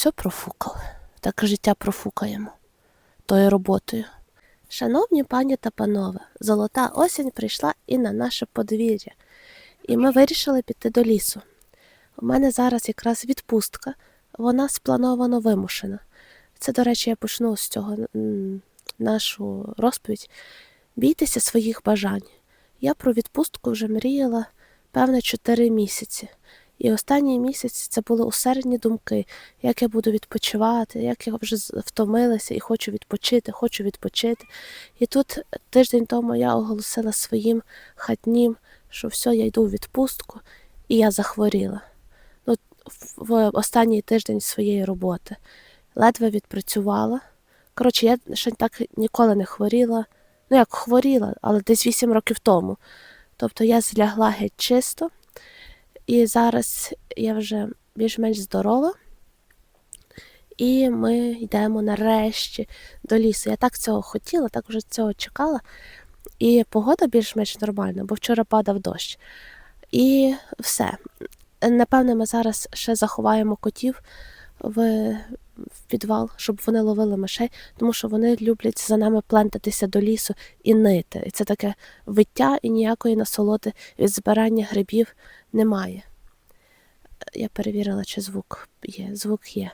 Все профукали. Так життя профукаємо тою роботою. Шановні пані та панове, золота осінь прийшла і на наше подвір'я, і ми вирішили піти до лісу. У мене зараз якраз відпустка, вона сплановано вимушена. Це, до речі, я почну з цього нашу розповідь. Бійтеся своїх бажань. Я про відпустку вже мріяла певне 4 місяці. І останній місяць це були усердні думки, як я буду відпочивати, як я вже втомилася і хочу відпочити, хочу відпочити. І тут тиждень тому я оголосила своїм хатнім, що все, я йду в відпустку, і я захворіла. Ну, в останній тиждень своєї роботи. Ледве відпрацювала. Коротше, я ще так ніколи не хворіла. Ну, як хворіла, але десь 8 років тому. Тобто я злягла геть чисто. І зараз я вже більш-менш здорова. І ми йдемо нарешті до лісу. Я так цього хотіла, так вже цього чекала. І погода більш-менш нормальна, бо вчора падав дощ. І все. Напевне, ми зараз ще заховаємо котів в, в підвал, щоб вони ловили мишей, тому що вони люблять за нами плентатися до лісу і нити. І це таке виття і ніякої насолоди від збирання грибів немає. Я перевірила, чи звук є. Звук є.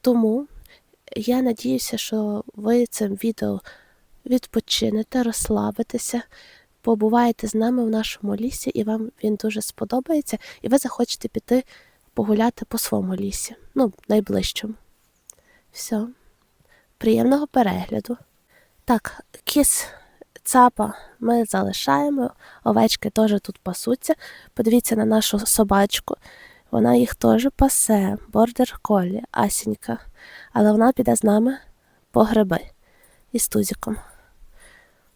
Тому я надіюся, що ви цим відео відпочинете, розслабитеся, побуваєте з нами в нашому лісі, і вам він дуже сподобається, і ви захочете піти погуляти по своєму лісі, ну, найближчому. Все. Приємного перегляду. Так, кіс цапа ми залишаємо, овечки теж тут пасуться. Подивіться на нашу собачку. Вона їх теж пасе, бордер колі, Асінька. Але вона піде з нами по гриби із тузіком.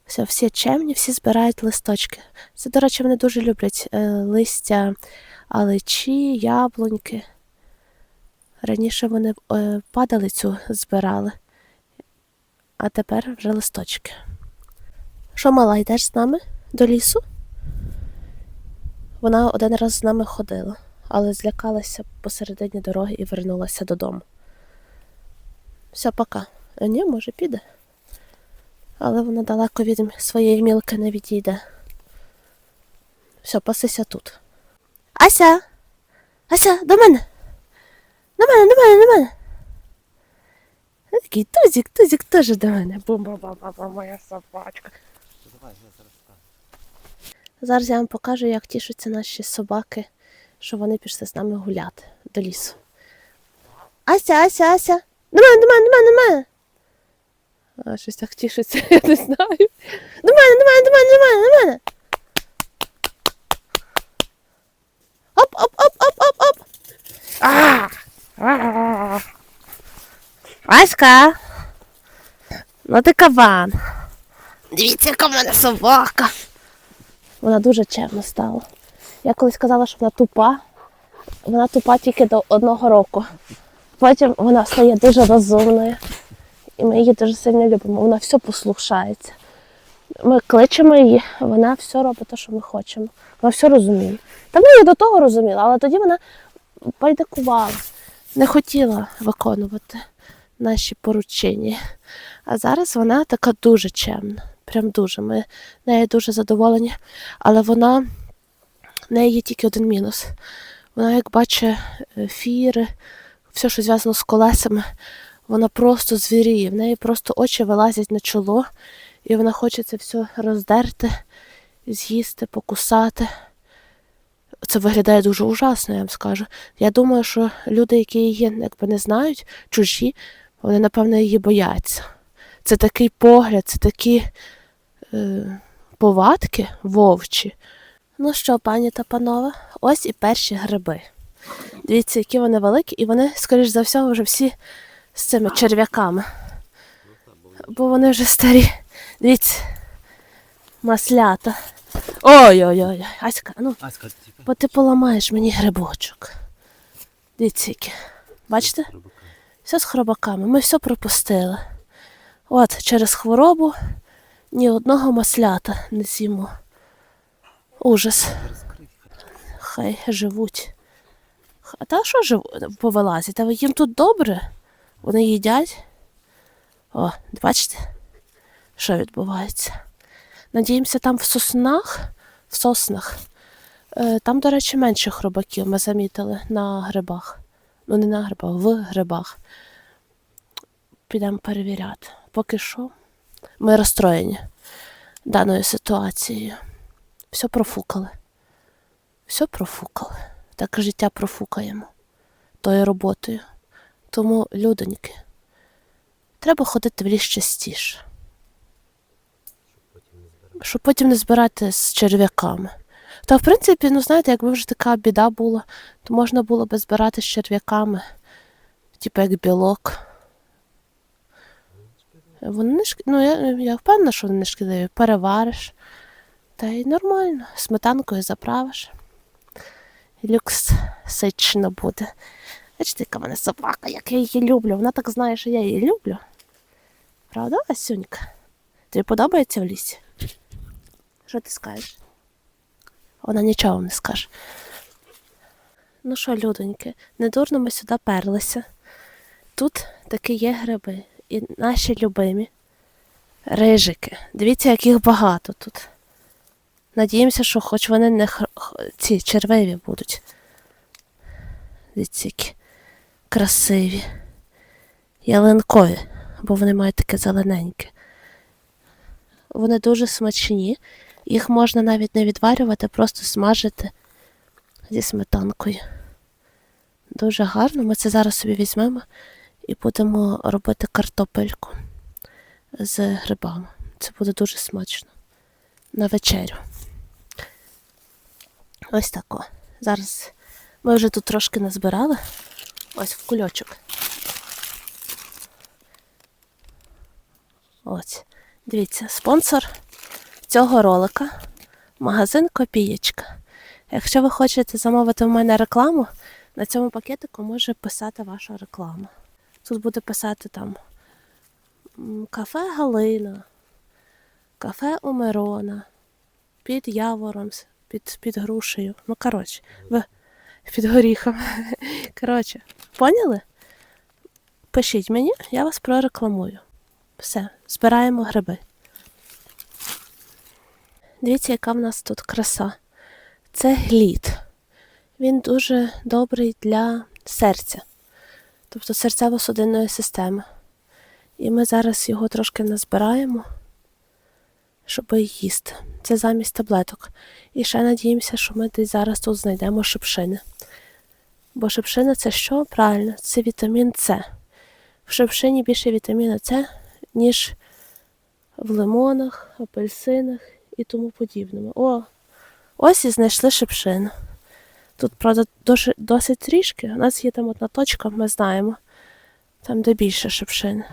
Все, всі чемні, всі збирають листочки. Це, до речі, вони дуже люблять е, листя алечі, яблуньки. Раніше вони е, падалицю збирали, а тепер вже листочки. Що, мала, йдеш з нами до лісу? Вона один раз з нами ходила, але злякалася посередині дороги і вернулася додому. Все, пока. А ні, може, піде. Але вона далеко від своєї мілки не відійде. Все, пасися тут. Ася! Ася, до мене! До мене, до мене, до мене! Такий тузик, тузик теж до мене. Бум-ба-ба-ба, моя собачка. Зараз я вам покажу, як тішуться наші собаки, що вони пішли з нами гуляти до лісу. Ася, Ася, Ася! До мене, до мене, до мене, до мене! А, щось так тішиться, я не знаю. До мене, до мене, до мене, до мене, до мене! Оп, оп, оп, оп, оп, оп! А! Аська! Ну ти кабан. Дивіться, яка в мене собака. Вона дуже чемна стала. Я колись казала, що вона тупа. Вона тупа тільки до одного року. Потім вона стає дуже розумною. І ми її дуже сильно любимо. Вона все послухається. Ми кличемо її, вона все робить те, що ми хочемо. Вона все розуміє. Та вона і до того розуміла, але тоді вона байдикувала, не хотіла виконувати наші поручення. А зараз вона така дуже чемна. Прям дуже. Ми нею дуже задоволені. Але вона в неї є тільки один мінус. Вона, як бачить е, фіри, все, що зв'язано з колесами, вона просто звіріє. В неї просто очі вилазять на чоло, і вона хоче це все роздерти, з'їсти, покусати. Це виглядає дуже ужасно, я вам скажу. Я думаю, що люди, які її якби не знають, чужі, вони, напевно, її бояться. Це такий погляд, це такі е, повадки вовчі. Ну що, пані та панове, ось і перші гриби. Дивіться, які вони великі, і вони, скоріш за все, вже всі з цими черв'яками. Бо вони вже старі. Дивіться, маслята. Ой-ой-ой, Аська, ну, бо ти поламаєш мені грибочок. Дивіться, які. Бачите? Все з хробаками. Ми все пропустили. От, через хворобу ні одного маслята не з'їмо. Ужас. Хай живуть. А та що ж повилазять? А їм тут добре? Вони їдять. О, бачите, що відбувається? Надіємося, там в соснах, в соснах. Е, Там, до речі, менше хробаків ми замітили на грибах. Ну, не на грибах, в грибах. Підемо перевіряти. Поки що ми розстроєні даною ситуацією. Все профукали. Все профукали. Так життя профукаємо тою роботою. Тому, людоньки, треба ходити в ліс частіше. Щоб потім не збирати з черв'яками. Та, в принципі, ну знаєте, якби вже така біда була, то можна було би збирати з черв'яками, типу як білок. Вони не шк... ну, я, я впевнена, що вони не шкідливі. Перевариш. Та й нормально. Сметанкою заправиш. Люкс сично буде. Бачите, яка мене собака, як я її люблю. Вона так знає, що я її люблю. Правда, Асюнька? Тобі подобається в лісі? Що ти скажеш? Вона нічого не скаже. Ну що, людоньки, недурно ми сюди перлися. Тут такі є гриби. І наші любимі рижики. Дивіться, яких багато тут. Надіємося, що хоч вони не хр... ці червиві будуть. Дивіться, які красиві. Ялинкові, бо вони мають таке зелененьке. Вони дуже смачні. Їх можна навіть не відварювати, просто смажити зі сметанкою. Дуже гарно. Ми це зараз собі візьмемо і будемо робити картопельку з грибами. Це буде дуже смачно. На вечерю. Ось тако. Зараз ми вже тут трошки назбирали. Ось в кульочок. Ось. Дивіться, спонсор цього ролика магазин Копієчка. Якщо ви хочете замовити в мене рекламу, на цьому пакетику може писати ваша реклама. Тут буде писати там кафе Галина, кафе у Мирона, під явором, під, під грушею. Ну, коротше, під горіхом. Коротше, поняли? Пишіть мені, я вас прорекламую. Все, збираємо гриби. Дивіться, яка в нас тут краса. Це глід. Він дуже добрий для серця, тобто серцево-судинної системи. І ми зараз його трошки назбираємо, щоб їсти. Це замість таблеток. І ще надіємося, що ми десь зараз тут знайдемо шипшини. Бо шипшина це що? Правильно, це вітамін С. В шипшині більше вітаміну С, ніж в лимонах, апельсинах і тому подібному. О, ось і знайшли шипшину. Тут, правда, досить, трішки. У нас є там одна точка, ми знаємо, там де більше шипшини.